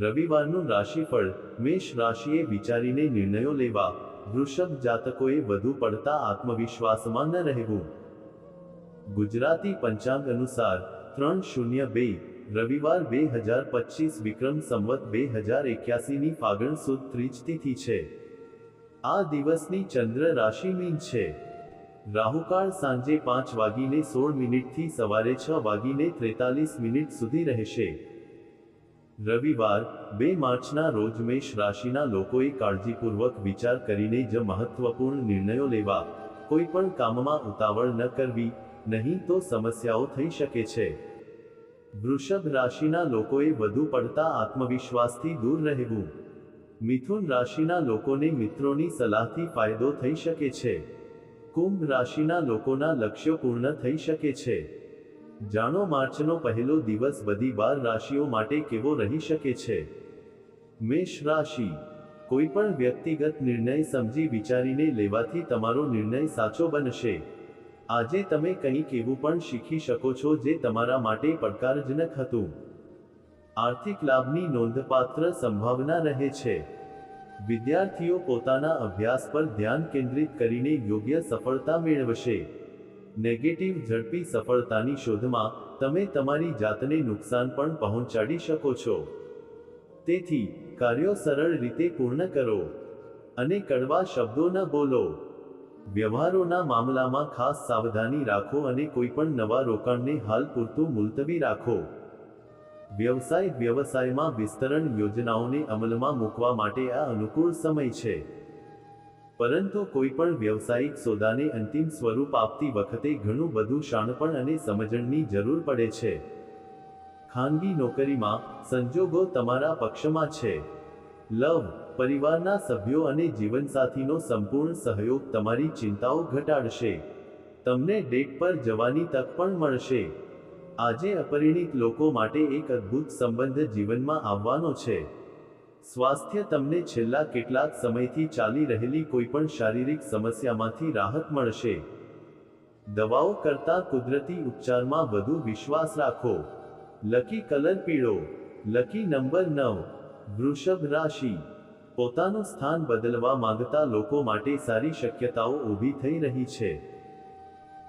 રવિવારનું રાશિફળ મેષ રાશિએ વિચારીને નિર્ણયો લેવા. વૃષભ જાતકોએ વધુ પડતા આત્મવિશ્વાસમાં ન રહેવું. ગુજરાતી પંચાંગ અનુસાર ત્રણ શૂન્ય બે રવિવાર બે હજાર પચીસ વિક્રમ સંવત બે હજાર એક્યાસીની ફાગણ સુદ ત્રીજ તિથિ છે. આ દિવસની ચંદ્ર રાશિ મીન છે. રાહુકાળ સાંજે પાંચ વાગીને સોળ મિનિટથી સવારે છ વાગીને ત્રેતાલીસ મિનિટ સુધી રહેશે. રવિવાર, બે માર્ચના રોજ મેષ રાશિના લોકોએ કાળજીપૂર્વક વિચાર કરીને જ મહત્વપૂર્ણ નિર્ણયો લેવા કોઈ પણ કામમાં ઉતાવળ ન કરવી, નહીં તો સમસ્યાઓ થઈ શકે છે. વૃષભ રાશિના લોકોએ વધુ પડતા આત્મવિશ્વાસથી દૂર રહેવું. મિથુન રાશિના લોકોને મિત્રોની સલાહથી ફાયદો થઈ શકે છે. કુંભ રાશિના લોકોના લક્ષ્યો પૂર્ણ થઈ શકે છે. જાણો માર્ચનો પહેલો દિવસ બધી બાર રાશિઓ માટે કેવો રહી શકે છે? મેષ રાશિ. કોઈ પણ વ્યક્તિગત નિર્ણય સમજી વિચારીને લેવાથી તમારો નિર્ણય સાચો બનશે. આજે તમે કંઈક એવું પણ શીખી શકો છો જે તમારા માટે પડકારજનક હતું. આર્થિક લાભની નોંધપાત્ર સંભાવના રહે છે. વિદ્યાર્થીઓ પોતાના અભ્યાસ પર ધ્યાન કેન્દ્રિત કરીને યોગ્ય સફળતા મેળવશે. નેગેટિવ ઝડપી સફળતાની શોધમાં તમે તમારી જાતને નુકસાન પણ પહોંચાડી શકો છો. તેથી, કાર્યો સરળ રીતે પૂર્ણ કરો અને કડવા શબ્દો ન બોલો. વ્યવહારોના મામલામાં ખાસ સાવધાની રાખો અને કોઈપણ નવા રોકાણને હાલ પૂરતું મુલતવી રાખો. વ્યવસાય વ્યવસાયમાં વિસ્તરણ યોજનાઓને અમલમાં મૂકવા માટે આ અનુકૂળ સમય છે. પરંતુ કોઈપણ વ્યવસાયિક સોદાને અંતિમ સ્વરૂપ આપતી વખતે ઘણું બધું શાણપણ અને સમજણની જરૂર પડે છે. ખાનગી નોકરીમાં સંજોગો તમારા પક્ષમાં છે. લવ, પરિવારના સભ્યો અને જીવનસાથીનો સંપૂર્ણ સહયોગ તમારી ચિંતાઓ ઘટાડશે. તમને ડેટ પર જવાની તક પણ મળશે. આજે અપરિણિત લોકો માટે એક અદ્ભુત સંબંધ જીવનમાં આવવાનો છે. સ્વાસ્થ્ય તમને છેલ્લા કેટલાક સમયથી ચાલી રહેલી કોઈપણ શારીરિક સમસ્યામાંથી રાહત મળશે. દવાઓ કરતાં કુદરતી ઉપચારમાં વધુ વિશ્વાસ રાખો. લકી કલર પીળો. લકી નંબર નવ. વૃષભ રાશિ. પોતાનું સ્થાન બદલવા માંગતા લોકો માટે સારી શક્યતાઓ ઊભી થઈ રહી છે.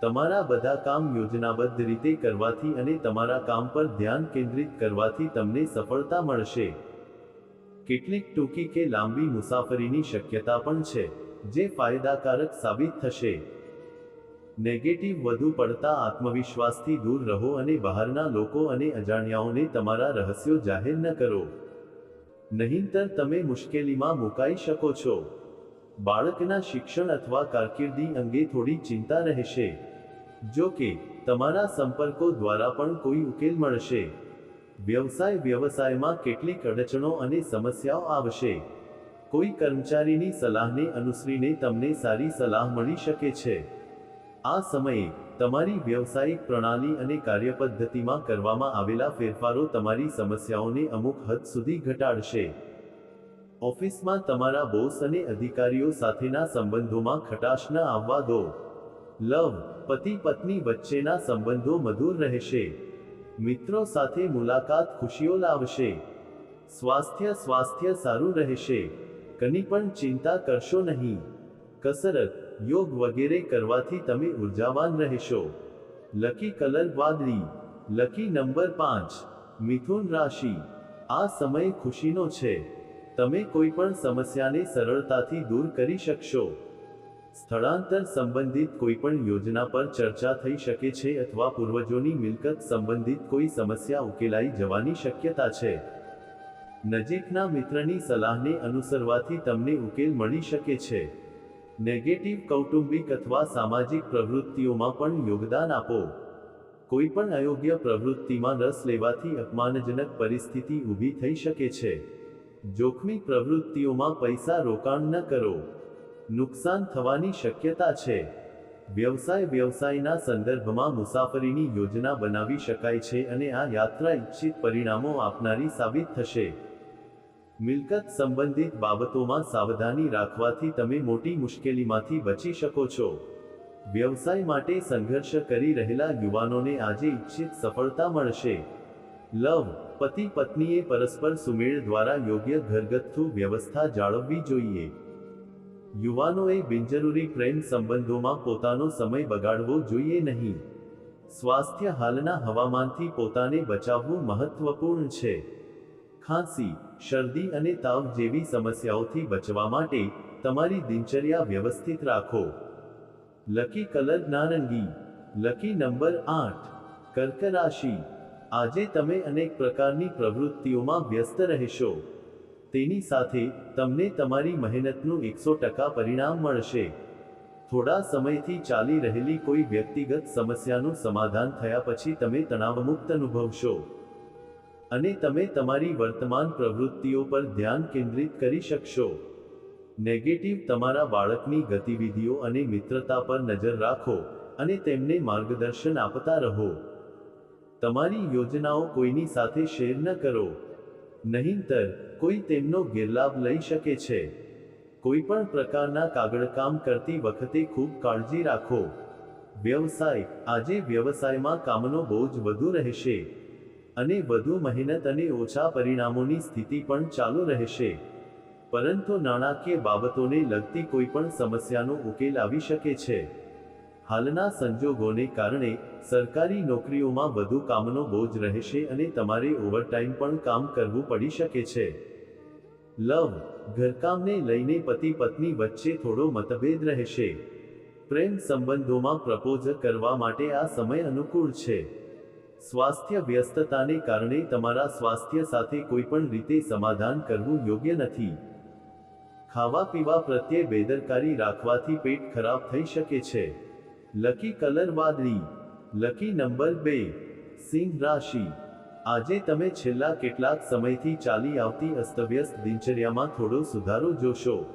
તમારા બધા કામ યોજનાબદ્ધ રીતે કરવાથી અને તમારા કામ પર ધ્યાન કેન્દ્રિત કરવાથી તમને સફળતા મળશે. કેટલીક ટૂંકી કે લાંબી મુસાફરીની શક્યતા પણ છે, જે ફાયદાકારક સાબિત થશે. નેગેટિવ વધુ પડતા આત્મવિશ્વાસથી દૂર રહો અને બહારના લોકો અને અજાણ્યાઓને તમારા રહસ્યો જાહેર ન કરો. નહીંતર તમે મુશ્કેલીમાં મુકાઈ શકો છો. બાળકના શિક્ષણ અથવા કારકિર્દી અંગે થોડી ચિંતા રહેશે. જો કે, તમારા સંપર્કો દ્વારા પણ કોઈ ઉકેલ મળશે. વ્યવસાય વ્યવસાયમાં કેટલીક અડચણો અને સમસ્યાઓ આવશે. કોઈ કર્મચારીની સલાહને અનુસરીને તમને સારી સલાહ મળી શકે છે. આ સમયે, તમારી વ્યવસાયિક પ્રણાલી અને કાર્યપદ્ધતિમાં કરવામાં આવેલા ફેરફારો તમારી સમસ્યાઓને અમુક હદ સુધી ઘટાડશે. ઓફિસમાં તમારા બોસ અને અધિકારીઓ સાથેના સંબંધોમાં ખટાશ ન આવવા દો. લવ પતિ પત્ની વચ્ચેના સંબંધો મધુર રહેશે. મિત્રો સાથે મુલાકાત ખુશીઓ લાવશે સ્વાસ્થ્ય સ્વાસ્થ્ય સારું રહેશે. કની પણ ચિંતા કરશો નહીં. કસરત, યોગ વગેરે કરવાથી તમે ઉર્જાવાન રહેશો. લકી કલર વાદળી. લકી નંબર પાંચ. મિથુન રાશિ. આ સમય ખુશીનો છે. તમે કોઈ પણ સમસ્યાને સરળતાથી દૂર કરી શકશો. સ્થળાંતર સંબંધિત કોઈ પણ યોજના પર ચર્ચા થઈ શકે છે અથવા પૂર્વજોની મિલકત સંબંધિત કોઈ સમસ્યા ઉકેલાઈ જવાની શક્યતા છે. નજીકના મિત્રની સલાહને અનુસરવાથી તમને ઉકેલ મળી શકે છે. નેગેટિવ કૌટુંબિક અથવા સામાજિક પ્રવૃત્તિઓમાં પણ યોગદાન આપો. કોઈ પણ અયોગ્ય પ્રવૃત્તિમાં રસ લેવાથી અપમાનજનક પરિસ્થિતિ ઊભી થઈ શકે છે. જોખમી પ્રવૃત્તિઓમાં પૈસા રોકાણ ન કરો. નુકસાન થવાની શક્યતા છે. વ્યવસાય વ્યવસાયના સંદર્ભમાં મુસાફરીની યોજના બનાવી શકાય છે અને આ યાત્રા ઇચ્છિત પરિણામો આપનારી સાબિત થશે. મિલકત સંબંધિત બાબતોમાં સાવધાની રાખવાથી તમે મોટી મુશ્કેલીમાંથી બચી શકો છો. વ્યવસાય માટે સંઘર્ષ કરી રહેલા યુવાનોને આજે ઇચ્છિત સફળતા મળશે. લવ, પતિ પત્નીએ પરસ્પર સુમેળ દ્વારા યોગ્ય ઘરગથ્થુ વ્યવસ્થા જાળવવી જોઈએ. યુવાનોએ બિનજરૂરી પ્રેમ સંબંધોમાં પોતાનો સમય બગાડવો જોઈએ નહીં. સ્વાસ્થ્ય હાલના હવામાનથી પોતાને બચાવવું મહત્વપૂર્ણ છે. ખાંસી, શરદી અને તાવ જેવી સમસ્યાઓથી બચવા માટે તમારી દિનચર્યા વ્યવસ્થિત રાખો. લકી કલર નારંગી, લકી નંબર આઠ કર્ક રાશિ આજે તમે અનેક પ્રકારની પ્રવૃત્તિઓમાં વ્યસ્ત રહેશો. તેની સાથે તમને તમારી મહેનતનું એકસો ટકા પરિણામ મળશે. થોડા સમયથી ચાલી રહેલી કોઈ વ્યક્તિગત સમસ્યાનું સમાધાન થયા પછી તમે તણાવમુક્ત અનુભવશો. અને તમે તમારી વર્તમાન પ્રવૃત્તિઓ પર ધ્યાન કેન્દ્રિત કરી શકશો. નેગેટિવ તમારા બાળકની ગતિવિધિઓ અને મિત્રતા પર નજર રાખો અને તેમને માર્ગદર્શન આપતા રહો. તમારી યોજનાઓ કોઈની સાથે શેર ન કરો. નહીંતર કોઈ તેમનો ગેરલાભ લઈ શકે છે. કોઈ પણ પ્રકારના કાગળકામ કરતી વખતે ખૂબ કાળજી રાખો. વ્યવસાય, આજે વ્યવસાયમાં કામનો બોજ વધુ રહેશે. અને વધુ મહેનત અને ઓછા પરિણામોની સ્થિતિ પણ ચાલુ રહેશે. પરંતુ નાણાકીય બાબતોને લગતી કોઈ પણ સમસ્યાનો ઉકેલ આવી શકે છે. હાલના સંજોગોને કારણે સરકારી નોકરીઓમાં વધુ કામનો બોજ રહેશે અને તમારે ઓવરટાઈમ પણ કામ કરવું પડી શકે છે. લવ, ઘરકામને લઈને પતિ પત્ની વચ્ચે થોડો મતભેદ રહેશે. પ્રેમ સંબંધોમાં પ્રપોઝ કરવા માટે આ સમય અનુકૂળ છે. સ્વાસ્થ્ય વ્યસ્તતાને કારણે તમારા સ્વાસ્થ્ય સાથે કોઈપણ રીતે સમાધાન કરવું યોગ્ય નથી. ખાવા પીવા પ્રત્યે બેદરકારી રાખવાથી પેટ ખરાબ થઈ શકે છે. લકી કલર વાદળી, લકી નંબર બે, સિંહ રાશિ. આજે તમે છેલ્લા કેટલાક સમયથી ચાલી આવતી અસ્તવ્યસ્ત દિનચર્યામાં થોડો સુધારો જોશો.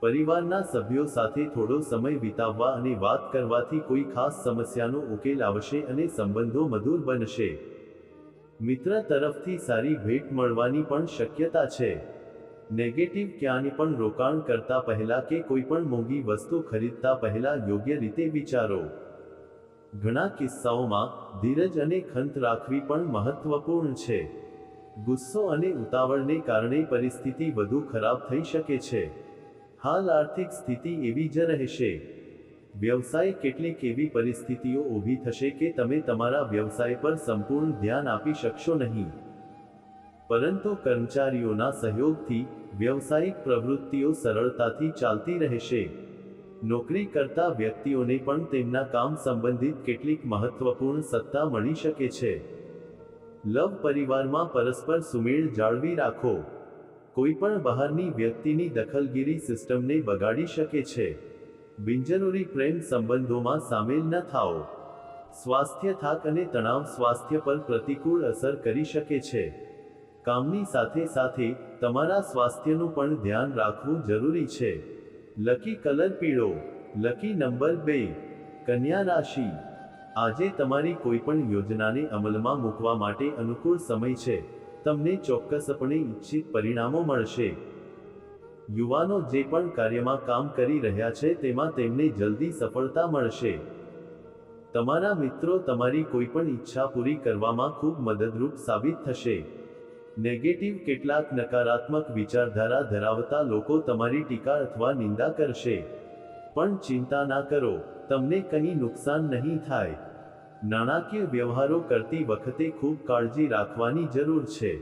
પરિવારના સભ્યો સાથે થોડો સમય વિતાવવા અને વાત કરવાથી કોઈ ખાસ સમસ્યાનો ઉકેલ આવશે અને સંબંધો મધુર બનશે. મિત્ર તરફથી સારી ભેટ મળવાની પણ શક્યતા છે. નેગેટિવ ક્યાંય પણ રોકાણ કરતા પહેલા કે કોઈ પણ મોંઘી વસ્તુ ખરીદતા પહેલા યોગ્ય રીતે વિચારો. ઘણા કિસ્સાઓમાં ધીરજ અને ખંત રાખવી પણ મહત્વપૂર્ણ છે. ગુસ્સો અને ઉતાવળને કારણે પરિસ્થિતિ વધુ ખરાબ થઈ શકે છે. હાલ આર્થિક સ્થિતિ એવી જ રહેશે. વ્યવસાય કેટલીક એવી પરિસ્થિતિઓ ઊભી થશે કે તમે તમારા વ્યવસાય પર સંપૂર્ણ ધ્યાન આપી શકશો નહીં. પરંતુ કર્મચારીઓના સહયોગથી વ્યવસાયિક પ્રવૃત્તિઓ સરળતાથી ચાલતી રહેશે. નોકરી કરતા વ્યક્તિઓને પણ તેમના કામ સંબંધિત કેટલીક મહત્વપૂર્ણ સત્તા મળી શકે છે. લવ પરિવારમાં પરસ્પર સુમેળ જાળવી રાખો. કોઈપણ બહારની વ્યક્તિની દખલગીરી સિસ્ટમને બગાડી શકે છે. બિનજરૂરી પ્રેમ સંબંધોમાં સામેલ ન થાઓ. સ્વાસ્થ્ય થાક અને તણાવ સ્વાસ્થ્ય પર પ્રતિકૂળ અસર કરી શકે છે. કામની સાથે સાથે તમારા સ્વાસ્થ્યનું પણ ધ્યાન રાખવું જરૂરી છે. લકી કલર પીળો, લકી નંબર બે, કન્યા રાશિ. આજે તમારી કોઈ પણ યોજનાને અમલમાં મૂકવા માટે અનુકૂળ સમય છે. તમને ચોક્કસપણે ઈચ્છિત પરિણામો મળશે. યુવાનો જે પણ કાર્યમાં કામ કરી રહ્યા છે તેમાં તેમને જલ્દી સફળતા મળશે. તમારા મિત્રો તમારી કોઈ પણ ઈચ્છા પૂરી કરવામાં ખૂબ મદદરૂપ સાબિત થશે. નેગેટિવ કેટલાક નકારાત્મક વિચારધારા ધરાવતા લોકો તમારી ટીકા અથવા નિંદા કરશે. પણ ચિંતા ના કરો, તમને કંઈ નુકસાન નહીં થાય. નાણાકીય વ્યવહારો કરતી વખતે ખૂબ કાળજી રાખવાની જરૂર છે.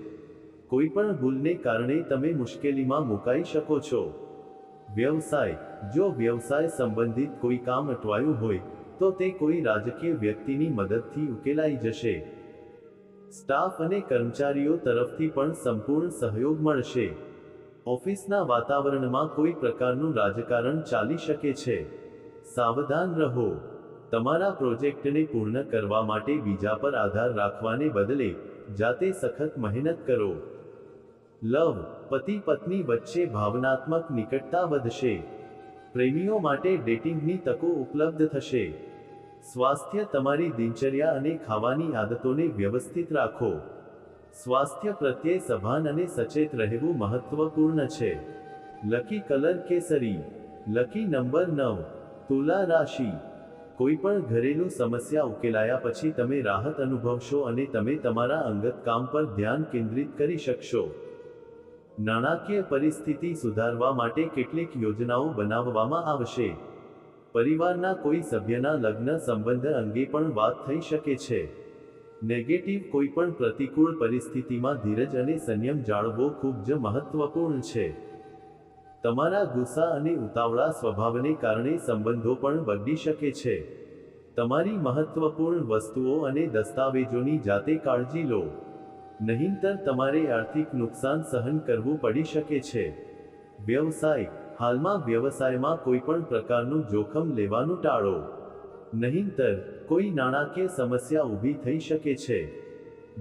કોઈ પણ ભૂલને કારણે તમે મુશ્કેલીમાં મુકાઈ શકો છો. વ્યવસાય, જો વ્યવસાય સંબંધિત કોઈ કામ અટવાયું હોય, તો તે કોઈ રાજકીય વ્યક્તિની મદદથી ઉકેલાઈ જશે. સ્ટાફ અને કર્મચારીઓ તરફથી પણ સંપૂર્ણ સહયોગ મળશે. ઓફિસના વાતાવરણમાં કોઈ પ્રકારનું રાજકારણ ચાલી શકે છે. સાવધાન રહો. તમારા પ્રોજેક્ટને પૂર્ણ કરવા માટે બીજા પર આધાર રાખવાને બદલે જાતે સખત મહેનત કરો. લવ. પતિ પત્ની વચ્ચે ભાવનાત્મક નિકટતા વધશે. પ્રેમીઓ માટે ડેટિંગની તકો ઉપલબ્ધ થશે. સ્વાસ્થ્ય તમારી દિનચર્યા અને ખાવાની આદતોને વ્યવસ્થિત રાખો. સ્વાસ્થ્ય પ્રત્યે સભાન અને સચેત રહેવું મહત્વપૂર્ણ છે. લકી કલર કેસરી, લકી નંબર નવ, તુલા રાશિ. કોઈ પણ ઘરેલું સમસ્યા ઉકેલાયા પછી તમે રાહત અનુભવશો અને તમે તમારા અંગત કામ પર ધ્યાન કેન્દ્રિત કરી શકશો. નાણાકીય પરિસ્થિતિ સુધારવા માટે કેટલીક યોજનાઓ બનાવવામાં આવશે. પરિવારના કોઈ સભ્યના લગ્ન સંબંધ અંગે પણ વાત થઈ શકે છે. નેગેટિવ કોઈ પણ પ્રતિકૂળ પરિસ્થિતિમાં ધીરજ અને સંયમ જાળવવો ખૂબ જ મહત્વપૂર્ણ છે. તમારા ગુસ્સા અને ઉતાવળા સ્વભાવને કારણે સંબંધો પણ બગડી શકે છે. તમારી મહત્વપૂર્ણ વસ્તુઓ અને દસ્તાવેજોની જાતે કાળજી લો. નહીંતર તમારે આર્થિક નુકસાન સહન કરવું પડી શકે છે. વ્યવસાય હાલમાં વ્યવસાયમાં કોઈ પણ પ્રકારનું જોખમ લેવાનું ટાળો. નહીંતર કોઈ નાણાકીય સમસ્યા ઊભી થઈ શકે છે.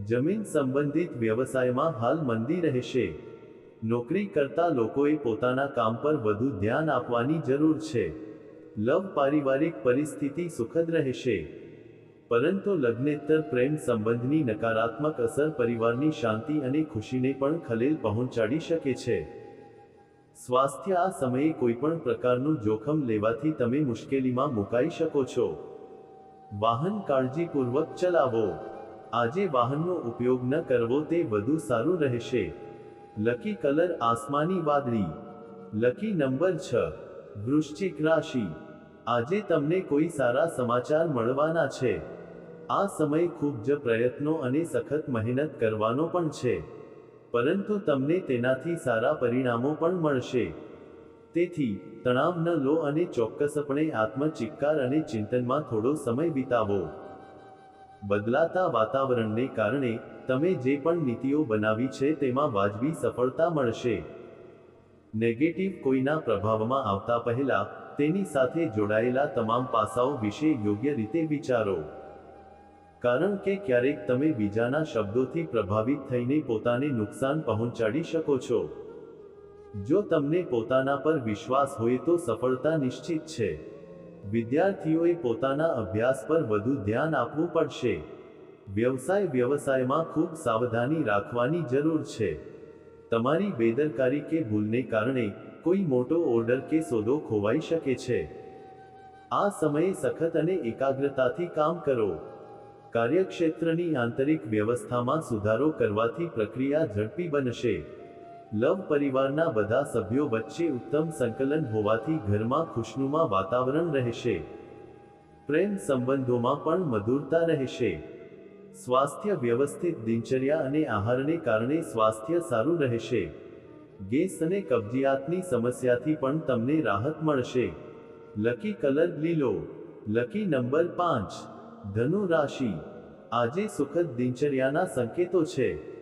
જમીન સંબંધિત વ્યવસાયમાં હાલ મંદી રહેશે. નોકરી કરતા લોકોએ પોતાના કામ પર વધુ ધ્યાન આપવાની જરૂર છે. લવ પારિવારિક પરિસ્થિતિ સુખદ રહેશે. પરંતુ લગ્નેતર પ્રેમ સંબંધની નકારાત્મક અસર પરિવારની શાંતિ અને ખુશીને પણ ખલેલ પહોંચાડી શકે છે. સ્વાસ્થ્ય આ સમયે કોઈપણ પ્રકારનું જોખમ લેવાથી તમે મુશ્કેલીમાં મુકાઈ શકો છો. વાહન કાળજીપૂર્વક ચલાવો. આજે વાહનનો ઉપયોગ ન કરવો તે વધુ સારું રહેશે. લકી કલર આસમાની વાદળી. લકી નંબર છ. વૃશ્ચિક રાશિ. આજે તમને કોઈ સારા સમાચાર મળવાના છે. આ સમય ખૂબ જ પ્રયત્નો અને સખત મહેનત કરવાનો પણ છે. પરંતુ તમને તેનાથી સારા પરિણામો પણ મળશે. તેથી, તણાવ ન લો અને ચોક્કસપણે આત્મચિક્કાર અને ચિંતનમાં થોડો સમય વિતાવો. બદલાતા વાતાવરણને કારણે, તમે જે પણ નીતિઓ બનાવી છે તેમાં વાજબી સફળતા મળશે. નેગેટિવ કોઈના પ્રભાવમાં આવતા પહેલા, તેની સાથે જોડાયેલા તમામ પાસાઓ વિશે યોગ્ય રીતે વિચારો. કારણ કે ક્યારેક તમે બીજાના શબ્દોથી પ્રભાવિત થઈને પોતાને નુકસાન પહોંચાડી શકો છો. જો તમને પોતાના પર વિશ્વાસ હોય તો સફળતા નિશ્ચિત છે. વિદ્યાર્થીઓએ પોતાના અભ્યાસ પર વધુ ધ્યાન આપવું પડશે. વ્યવસાય વ્યવસાયમાં ખૂબ સાવધાની રાખવાની જરૂર છે. તમારી બેદરકારી કે ભૂલને કારણે કોઈ મોટો ઓર્ડર કે સોદો ખોવાઈ શકે છે. આ સમયે સખત અને એકાગ્રતાથી કામ કરો. કાર્યક્ષેત્રની આંતરિક વ્યવસ્થામાં સુધારો કરવાથી પ્રક્રિયા ઝડપી બનશે. લવ પરિવારના બધા સભ્યો વચ્ચે ઉત્તમ સંકલન હોવાથી ઘરમાં ખુશનુમા વાતાવરણ રહેશે. પ્રેમ સંબંધોમાં પણ મધુરતા રહેશે. સ્વાસ્થ્ય વ્યવસ્થિત દિનચર્યા અને આહારને કારણે સ્વાસ્થ્ય સારું રહેશે. ગેસ અને કબજિયાતની સમસ્યાથી પણ તમને રાહત મળશે. લકી કલર લીલો. લકી નંબર પાંચ. ધનુ રાશિ આજે સુખદ દિનચર્યાના સંકેતો છે.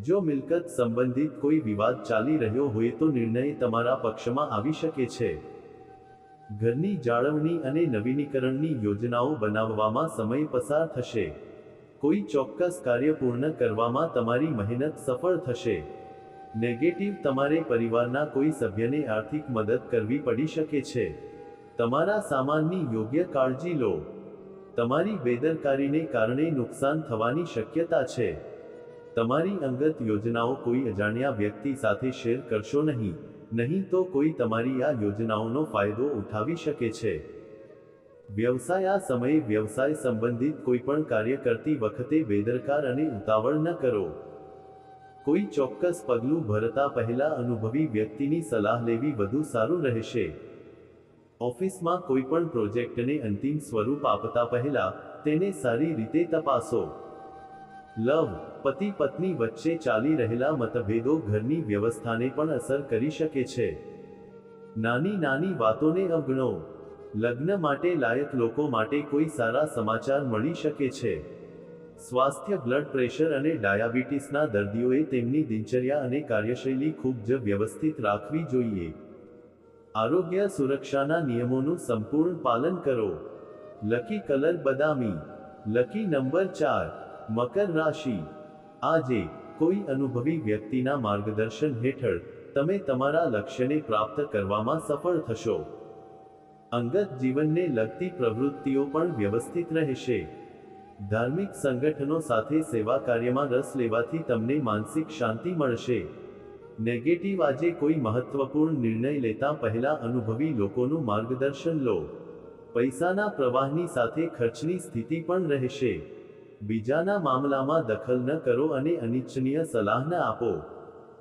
જો મિલકત સંબંધિત કોઈ વિવાદ ચાલી રહ્યો હોય તો નિર્ણય તમારા પક્ષમાં આવી શકે છે. ઘરની જાળવણી અને નવીનીકરણની યોજનાઓ બનાવવામાં સમય પસાર થશે. કોઈ ચોક્કસ કાર્ય પૂર્ણ કરવામાં તમારી મહેનત સફળ થશે. નેગેટિવ તમારે પરિવારના કોઈ સભ્યને આર્થિક મદદ કરવી પડી શકે છે. તમારા સામાનની યોગ્ય કાળજી લો. તમારી બેદરકારીને કારણે નુકસાન થવાની શક્યતા છે. તમારી અંગત યોજનાઓ કોઈ અજાણ્યા વ્યક્તિ સાથે શેર કરશો નહીં નહીં તો કોઈ તમારી આ યોજનાઓનો ફાયદો ઉઠાવી શકે છે. વ્યવસાય આ સમયે વ્યવસાય સંબંધિત કોઈપણ કાર્ય કરતી વખતે બેદરકાર અને ઉતાવળ ન કરો. કોઈ ચોક્કસ પગલું ભરતા પહેલા અનુભવી વ્યક્તિની સલાહ લેવી વધુ સારું રહેશે. ઓફિસમાં કોઈ પણ પ્રોજેક્ટને અંતિમ સ્વરૂપ આપતા પહેલા તેને સારી રીતે તપાસો. લવ, પતિ, પત્ની વચ્ચે ચાલી રહેલા મતભેદો ઘરની વ્યવસ્થાને પણ અસર કરી શકે છે. નાની નાની વાતોને અવગણો. લગ્ન માટે લાયક લોકો માટે કોઈ સારા સમાચાર મળી શકે છે. સ્વાસ્થ્ય, બ્લડ પ્રેશર અને ડાયાબિટીસના દર્દીઓએ તેમની દિનચર્યા અને કાર્યશૈલી ખૂબ જ વ્યવસ્થિત રાખવી જોઈએ. આરોગ્ય સુરક્ષાના નિયમોનું સંપૂર્ણ પાલન કરો. લકી કલર બદામી. લકી નંબર ચાર, મકર રાશિ. આજે કોઈ અનુભવી વ્યક્તિના માર્ગદર્શન હેઠળ તમે તમારા લક્ષ્યને પ્રાપ્ત કરવામાં સફળ થશો. અંગત જીવનને લગતી પ્રવૃત્તિઓ પણ વ્યવસ્થિત રહેશે. ધાર્મિક સંગઠનો સાથે સેવા કાર્યમાં રસ લેવાથી તમને માનસિક શાંતિ મળશે. નેગેટિવ આજે કોઈ મહત્વપૂર્ણ નિર્ણય લેતા પહેલા અનુભવી લોકોનું માર્ગદર્શન લો. પૈસાના પ્રવાહની સાથે ખર્ચની સ્થિતિ પણ રહેશે. બીજાના મામલામાં દખલ ન કરો અને અનિચ્છનીય સલાહ ન આપો.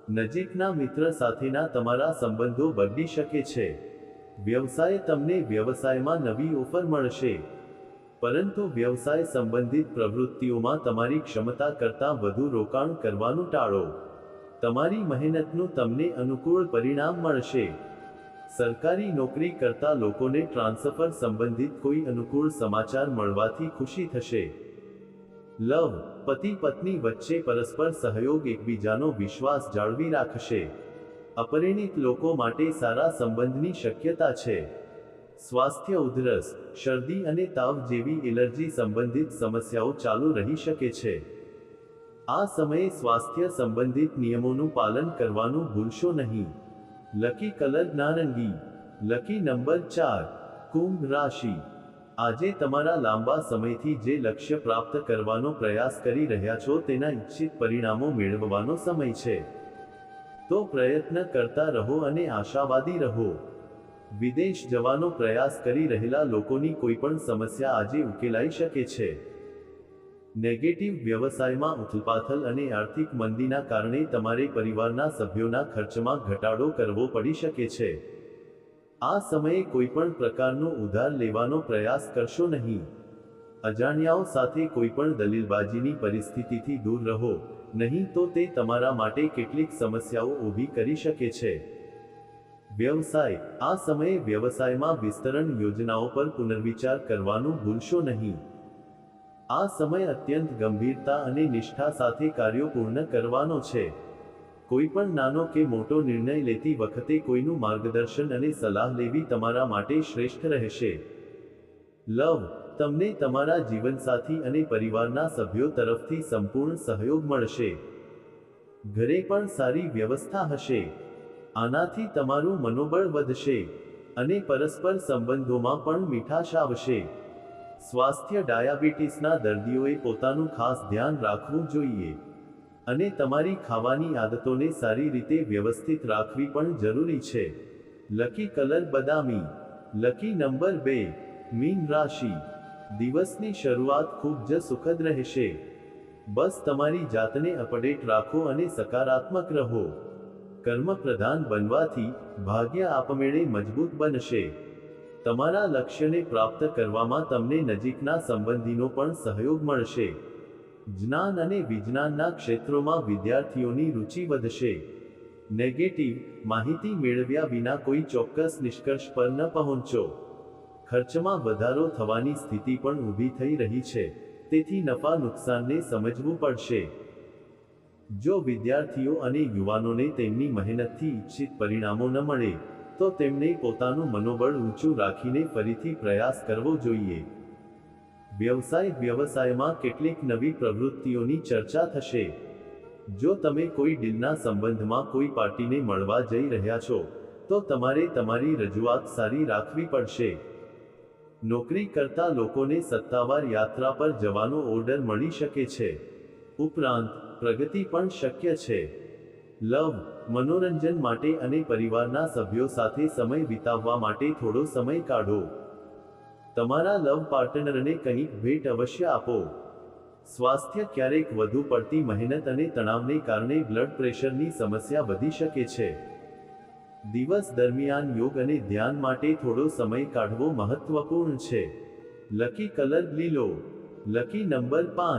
નજીકના મિત્ર સાથેના તમારા સંબંધો બગડી શકે છે. વ્યવસાય તમને વ્યવસાયમાં નવી ઓફર મળશે. પરંતુ વ્યવસાય સંબંધિત પ્રવૃત્તિઓમાં તમારી ક્ષમતા કરતાં વધુ રોકાણ કરવાનું ટાળો. તમારી મહેનતનું તમને અનુકૂળ પરિણામ મળશે. સરકારી નોકરી કરતા લોકોને ટ્રાન્સફર સંબંધિત કોઈ અનુકૂળ સમાચાર મળવાથી ખુશી થશે. લવ, પતિ પત્ની વચ્ચે પરસ્પર સહયોગ એકબીજાનો વિશ્વાસ જાળવી રાખશે. અપરિણિત લોકો માટે સારા સંબંધની શક્યતા છે. સ્વાસ્થ્ય ઉધરસ, શરદી અને તાવ જેવી એલર્જી સંબંધિત સમસ્યાઓ ચાલુ રહી શકે છે. આ સમયે સ્વાસ્થ્ય સંબંધિત નિયમોનું પાલન કરવાનું ભૂલશો નહીં. લકી કલર નારંગી. લકી નંબર ચાર, કુંભ રાશિ. આજે તમારા લાંબા સમયથી જે લક્ષ્ય પ્રાપ્ત કરવાનો પ્રયાસ કરી રહ્યા છો તેના ઈચ્છિત પરિણામો મેળવવાનો સમય છે. તો પ્રયત્ન કરતા રહો અને આશાવાદી રહો. વિદેશ જવાનો પ્રયાસ કરી રહેલા લોકોની કોઈ પણ સમસ્યા આજે ઉકેલાઈ શકે છે. નેગેટિવ વ્યવસાયમાં ઉથલપાથલ અને આર્થિક મંદીના કારણે તમારે પરિવારના સભ્યોના ખર્ચમાં ઘટાડો કરવો પડી શકે છે. આ સમયે કોઈપણ પ્રકારનો ઉધાર લેવાનો પ્રયાસ કરશો નહીં. અજાણ્યાઓ સાથે કોઈપણ દલીલબાજીની પરિસ્થિતિથી દૂર રહો, નહીં તો તે તમારા માટે કેટલીક સમસ્યાઓ ઊભી કરી શકે છે. વ્યવસાય, આ સમયે વ્યવસાયમાં વિસ્તરણ યોજનાઓ પર પુનર્વિચાર કરવાનું ભૂલશો નહીં. આ સમય અત્યંત ગંભીરતા અને નિષ્ઠા સાથે કાર્યો પૂર્ણ કરવાનો છે. કોઈ પણ નાનો કે મોટો નિર્ણય લેતી વખતે કોઈનું માર્ગદર્શન અને સલાહ લેવી તમારા માટે શ્રેષ્ઠ રહેશે. લવ, તમને તમારા જીવનસાથી અને પરિવારના સભ્યો તરફથી સંપૂર્ણ સહયોગ મળશે. ઘરે પણ સારી વ્યવસ્થા હશે. આનાથી તમારું મનોબળ વધશે અને પરસ્પર સંબંધોમાં પણ મીઠાશ આવશે. સ્વાસ્થ્ય ડાયાબિટીસના દર્દીઓએ પોતાનું ખાસ ધ્યાન રાખવું જોઈએ અને તમારી ખાવાની આદતોને સારી રીતે વ્યવસ્થિત રાખવી પણ જરૂરી છે. લકી કલર બદામી, લકી નંબર બે, મીન રાશિ. દિવસની શરૂઆત ખૂબ જ સુખદ રહેશે. બસ તમારી જાતને અપડેટ રાખો અને સકારાત્મક રહો. કર્મ પ્રધાન બનવાથી ભાગ્ય આપમેળે મજબૂત બનશે. તમારા લક્ષ્યને પ્રાપ્ત કરવામાં તમને નજીકના સંબંધીનો પણ સહયોગ મળશે. જ્ઞાન અને વિજ્ઞાનના ક્ષેત્રોમાં વિદ્યાર્થીઓની રુચિ વધશે. નેગેટિવ માહિતી મેળવ્યા વિના કોઈ ચોક્કસ નિષ્કર્ષ પર ન પહોંચો. ખર્ચમાં વધારો થવાની સ્થિતિ પણ ઊભી થઈ રહી છે. તેથી નફા નુકસાનને સમજવું પડશે. જો વિદ્યાર્થીઓ અને યુવાનોને તેમની મહેનતથી ઈચ્છિત પરિણામો ન મળે તો તેમણે પોતાનું મનોબળ ઊંચું રાખીને ફરીથી પ્રયાસ કરવો જોઈએ. વ્યવસાય વ્યવસાયમાં કેટલીક નવી પ્રવૃત્તિઓની ચર્ચા થશે. જો તમે કોઈ ડીલના સંબંધમાં કોઈ પાર્ટીને મળવા જઈ રહ્યા છો, તો તમારે તમારી રજૂઆત સારી રાખવી પડશે. નોકરી કરતા લોકોને સત્તાવાર યાત્રા પર જવાનો ઓર્ડર મળી શકે છે. ઉપરાંત, પ્રગતિ પણ શક્ય છે. લવ મનોરંજન માટે અને પરિવારના સભ્યો સાથે સમય વિતાવવા માટે થોડો સમય કાઢો. તમારા લવ પાર્ટનરને કંઈક ભેટ અવશ્ય આપો. સ્વાસ્થ્ય ક્યારેક વધુ પડતી મહેનત અને તણાવને કારણે બ્લડ પ્રેશરની સમસ્યા વધી શકે છે. દિવસ દરમિયાન યોગ અને ધ્યાન માટે થોડો સમય કાઢવો મહત્વપૂર્ણ છે. લકી કલર લીલો. લકી નંબર પાંચ.